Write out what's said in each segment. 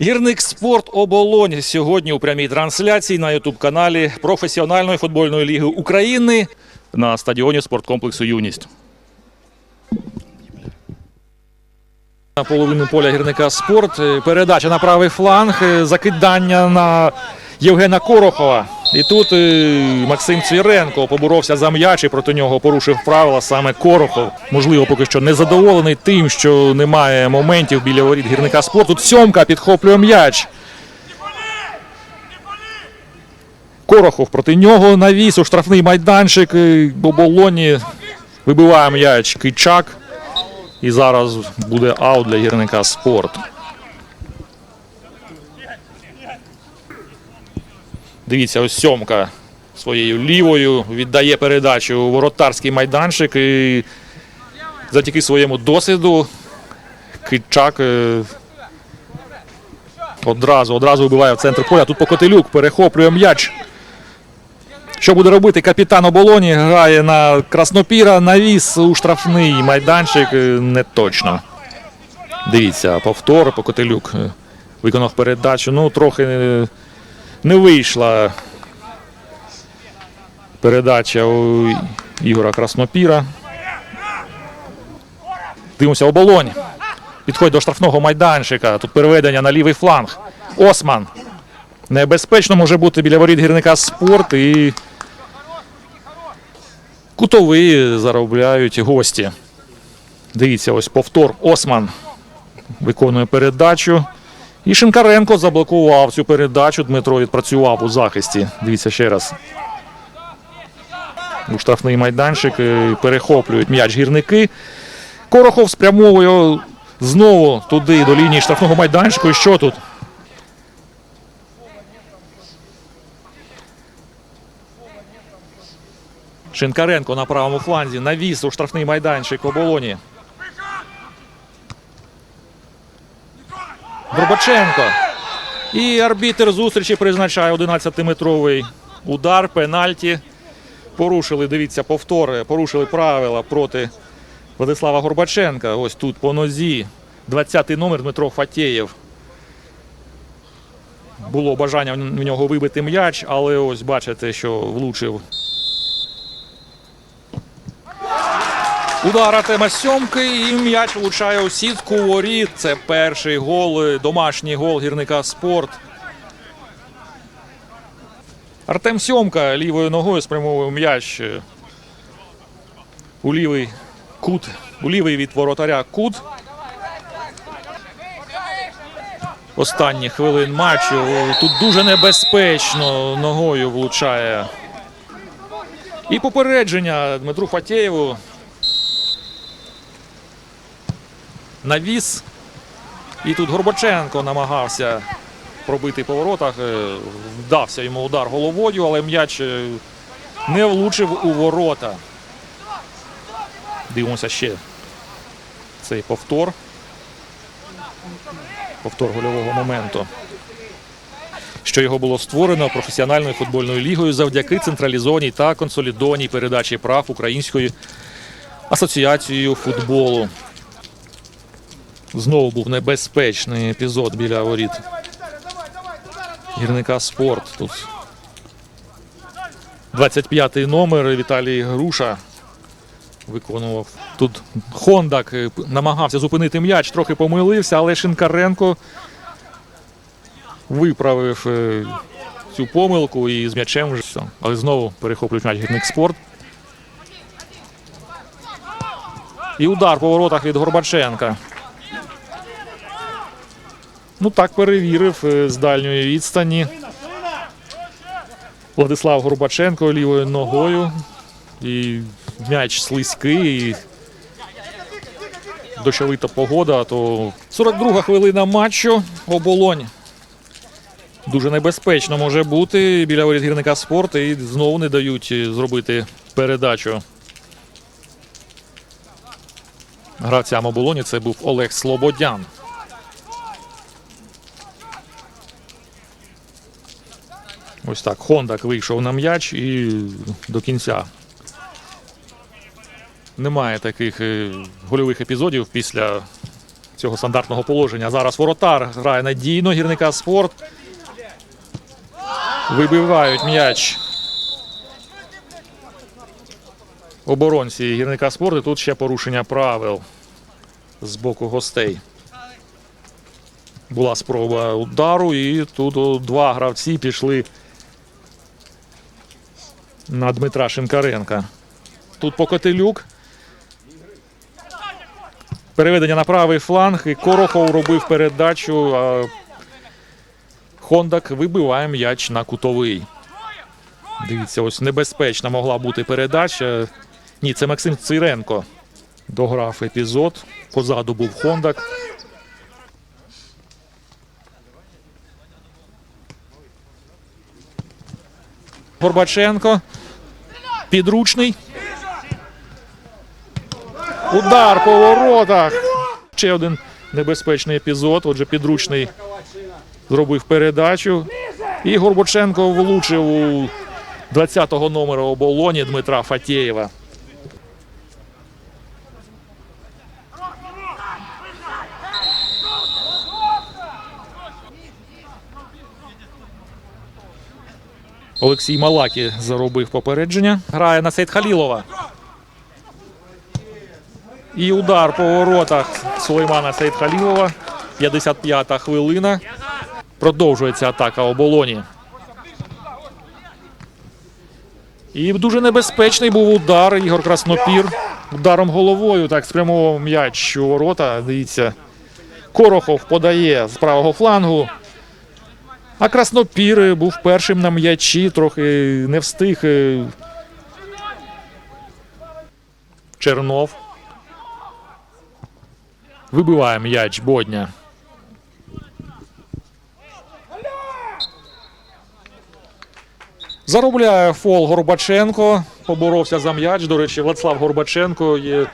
Гірник спорт оболонь сьогодні у прямій трансляції на ютуб-каналі професіональної футбольної ліги України на стадіоні спорткомплексу Юність. На половину поля гірника спорт. Передача на правий фланг, закидання на Євгена Корохова. І тут е, Максим Цвіренко поборовся за м'яч і проти нього порушив правила саме Корохов. Можливо, поки що не задоволений тим, що немає моментів біля воріт гірника спорту. Тут сьомка підхоплює м'яч. Корохов проти нього навіс у штрафний майданчик. е, В вибиває м'яч Кичак. І зараз буде аут для гірника спорт. Дивіться, ось сьомка своєю лівою віддає передачу у воротарський майданчик. І завдяки своєму досвіду Кичак е, одразу, одразу вибиває в центр поля. Тут Покотилюк перехоплює м'яч. Що буде робити капітан оболоні? Грає на Краснопіра, навіс у штрафний майданчик. е, Не точно. Дивіться, повтор, Покотилюк е, виконав передачу. Ну, трохи не вийшла передача у Ігора Краснопіра. Дивимося, оболонь. Підходить до штрафного майданчика. Тут переведення на лівий фланг. Осман. Небезпечно може бути біля воріт гірника спорт і кутовий заробляють гості. Дивіться, ось повтор. Осман виконує передачу. І Шинкаренко заблокував цю передачу. Дмитро відпрацював у захисті. Дивіться ще раз. У штрафний майданчик е, перехоплюють м'яч гірники. Корохов спрямовує знову туди до лінії штрафного майданчику. Що тут? Шинкаренко на правому фланзі навіс у штрафний майданчик оболоні. Горбаченко. І арбітер зустрічі призначає 11-метровий удар, пенальті. Порушили, дивіться, повтори, порушили правила проти Владислава Горбаченка. Ось тут по нозі. 20-й номер Дмитро Фатєєв. Було бажання в нього вибити м'яч, але ось бачите, що влучив Удар Артема Сьомки і м'яч влучає у сітку воріт. Це перший гол, е, домашній гол гірника спорт. Артем Сьомка лівою ногою спрямовує м'яч е, у лівий кут, у лівий від воротаря кут. Останні хвилин матчу. Тут дуже небезпечно ногою влучає. І попередження Дмитру Фатєєву. Навіс. І тут Горбаченко намагався пробити по воротах. Е, Вдався йому удар головою, але м'яч е, не влучив у ворота. Дивимося ще цей повтор. Повтор гольового моменту. Що його було створено професіональною футбольною лігою завдяки централізованій та консолідованій передачі прав Українською асоціацією футболу. Знову був небезпечний епізод біля воріт. Гірника спорт. Тут 25-й номер Віталій Груша виконував. Тут Хондак е, намагався зупинити м'яч, трохи помилився, але Шинкаренко виправив е, цю помилку і з м'ячем вже все. Але знову перехоплюють м'яч гірник спорт. І удар по воротах від Горбаченка. Ну так перевірив е, з дальньої відстані. Владислав Горбаченко лівою ногою. І м'яч слизький. І дощовита погода, то 42 хвилина матчу. Оболонь. Дуже небезпечно може бути біля воріт гірника спорту і знову не дають е, зробити передачу. Гравцям оболоні це був Олег Слободян. Ось так. Хондак вийшов на м'яч і до кінця. Немає таких е, гольових епізодів після цього стандартного положення. Зараз воротар грає надійно, гірника спорт. Вибивають м'яч. Оборонці гірника спорту. Тут ще порушення правил з боку гостей. Була спроба удару, і тут два гравці пішли на Дмитра Шинкаренка. Тут Покотилюк. Переведення на правий фланг. І Корохов робив передачу. А Хондак вибиває м'яч на кутовий. Дивіться, ось небезпечна могла бути передача. Ні, це Максим Циренко дограв епізод. Позаду був Хондак. Горбаченко. Підручний. Удар по воротах. Ще один небезпечний епізод. Отже, підручний зробив передачу. І Горбаченко влучив у 20-го номера оболоні Дмитра Фатєєва. Олексій Малакі заробив попередження. Грає на Сейд Халілова. І удар по воротах Сулеймана Сейд Халілова. 55-та хвилина. Продовжується атака оболоні. І дуже небезпечний був удар. Ігор Краснопір. Ударом головою так спрямував м'яч у ворота. Дивіться. Корохов подає з правого флангу. А Краснопір був першим на м'ячі, трохи не встиг. е, Чернов. Вибиває м'яч Бодня. Заробляє фол Горбаченко. Поборовся за м'яч. До речі, Владислав Горбаченко є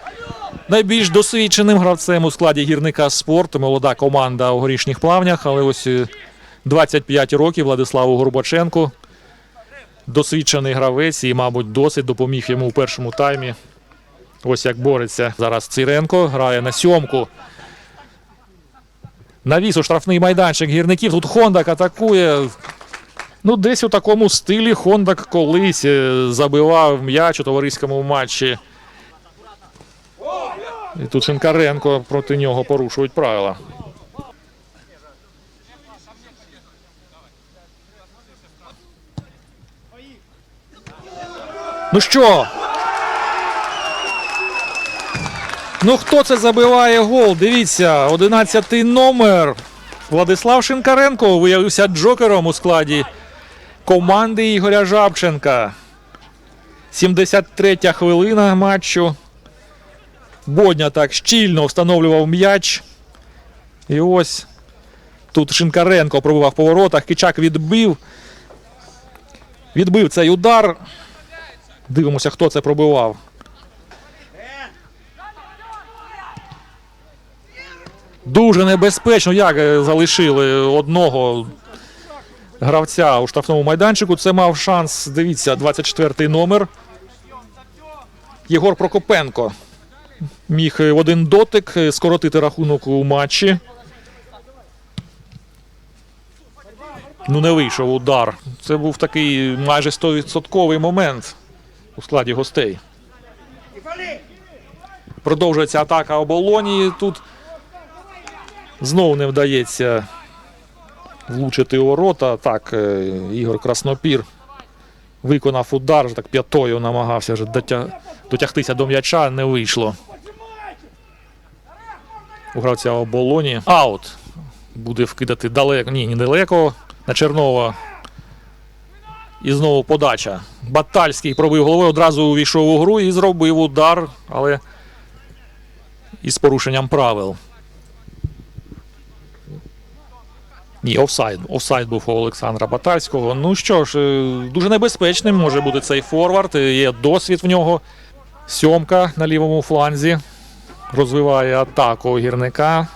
найбільш досвідченим гравцем у складі гірника спорт. Молода команда у горішніх плавнях, але ось е, 25 років Владиславу Горбаченку. Досвідчений гравець і, мабуть, досить допоміг йому у першому таймі. Ось як бореться зараз Циренко, грає на сьомку. Навіс у штрафний майданчик гірників. Тут Хондак атакує. Ну, десь у такому стилі Хондак колись е, забивав м'яч у товариському матчі. І тут Шинкаренко проти нього порушують правила. Ну що? Ну хто це забиває гол? Дивіться, 11-й номер. Владислав Шинкаренко виявився джокером у складі команди Ігоря Жабченка. 73 хвилина матчу. Бодня так щільно встановлював м'яч. І ось тут Шинкаренко пробував по воротах. Кичак відбив. Відбив цей удар. Дивимося, хто це пробивав. Дуже небезпечно, як е, залишили одного гравця у штрафному майданчику. Це мав шанс. Дивіться, 24-й номер. Єгор Прокопенко міг е, в один дотик е, скоротити рахунок у матчі. Ну, не вийшов удар. Це був такий майже 100% момент у складі гостей. Продовжується атака оболоні. Тут знову не вдається влучити у ворота. Так, е, Ігор Краснопір виконав удар, так п'ятою намагався вже дотягтися до м'яча, не вийшло. У гравця оболоні. Аут. Буде вкидати далеко. Ні, недалеко. На Чернова. І знову подача. Батальський пробив головою, одразу увійшов у гру і зробив удар, але із порушенням правил. Ні, офсайд. Офсайд був у Олександра Батальського. Ну що ж, е, дуже небезпечним може бути цей форвард. е, Є досвід в нього. Сьомка на лівому фланзі. Розвиває атаку гірника.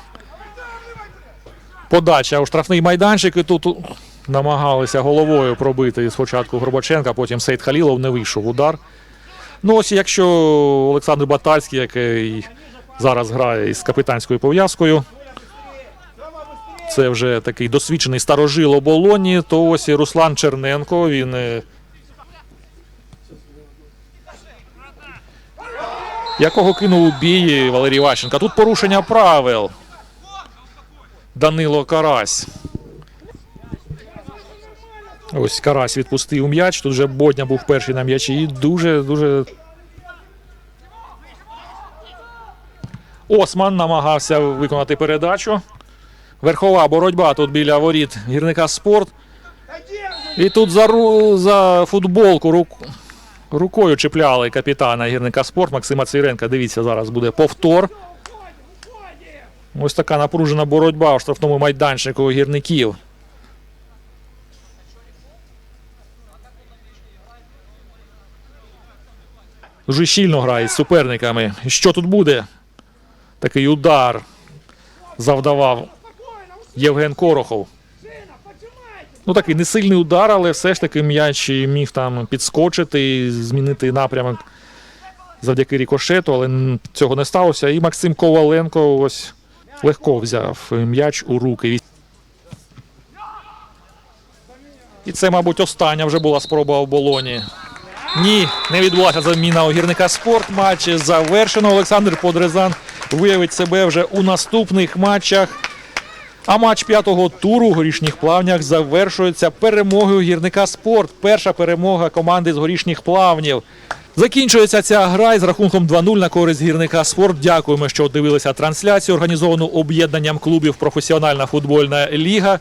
Подача у штрафний майданчик. І тут намагалися головою пробити спочатку Горбаченка, потім Сейд Халілов не вийшов удар. Ну, ось якщо Олександр Батальський, який зараз грає із капітанською пов'язкою, це вже такий досвідчений старожил оболоні, то ось і Руслан Черненко. Він. е, Якого кинув у бій Валерій Ващенко. Тут порушення правил. Данило Карась. Ось Карась відпустив м'яч. Тут вже Бодня був перший на м'ячі. І дуже, дуже. Осман намагався виконати передачу. Верхова боротьба тут біля воріт гірника спорт. І тут за, ру- за футболку рук, рукою чіпляли капітана гірника спорт Максима Циренка. Дивіться, зараз буде повтор. Ось така напружена боротьба у штрафному майданчику гірників. Дуже щільно грає з суперниками. Що тут буде? Такий удар завдавав Євген Корохов. Ну такий не сильний удар, але все ж таки м'яч міг там підскочити і змінити напрямок завдяки рікошету, але цього не сталося. І Максим Коваленко ось легко взяв м'яч у руки. І це, мабуть, остання вже була спроба оболоні. Ні, не відбулася заміна гірника спорт. Матч завершено. Олександр Подрезан виявить себе вже у наступних матчах. А матч п'ятого туру у горішніх плавнях завершується перемогою гірника спорт. Перша перемога команди з горішніх плавнів. Закінчується ця гра із рахунком 2-0 на користь гірника спорт. Дякуємо, що дивилися трансляцію, організовану об'єднанням клубів Професіональна футбольна ліга.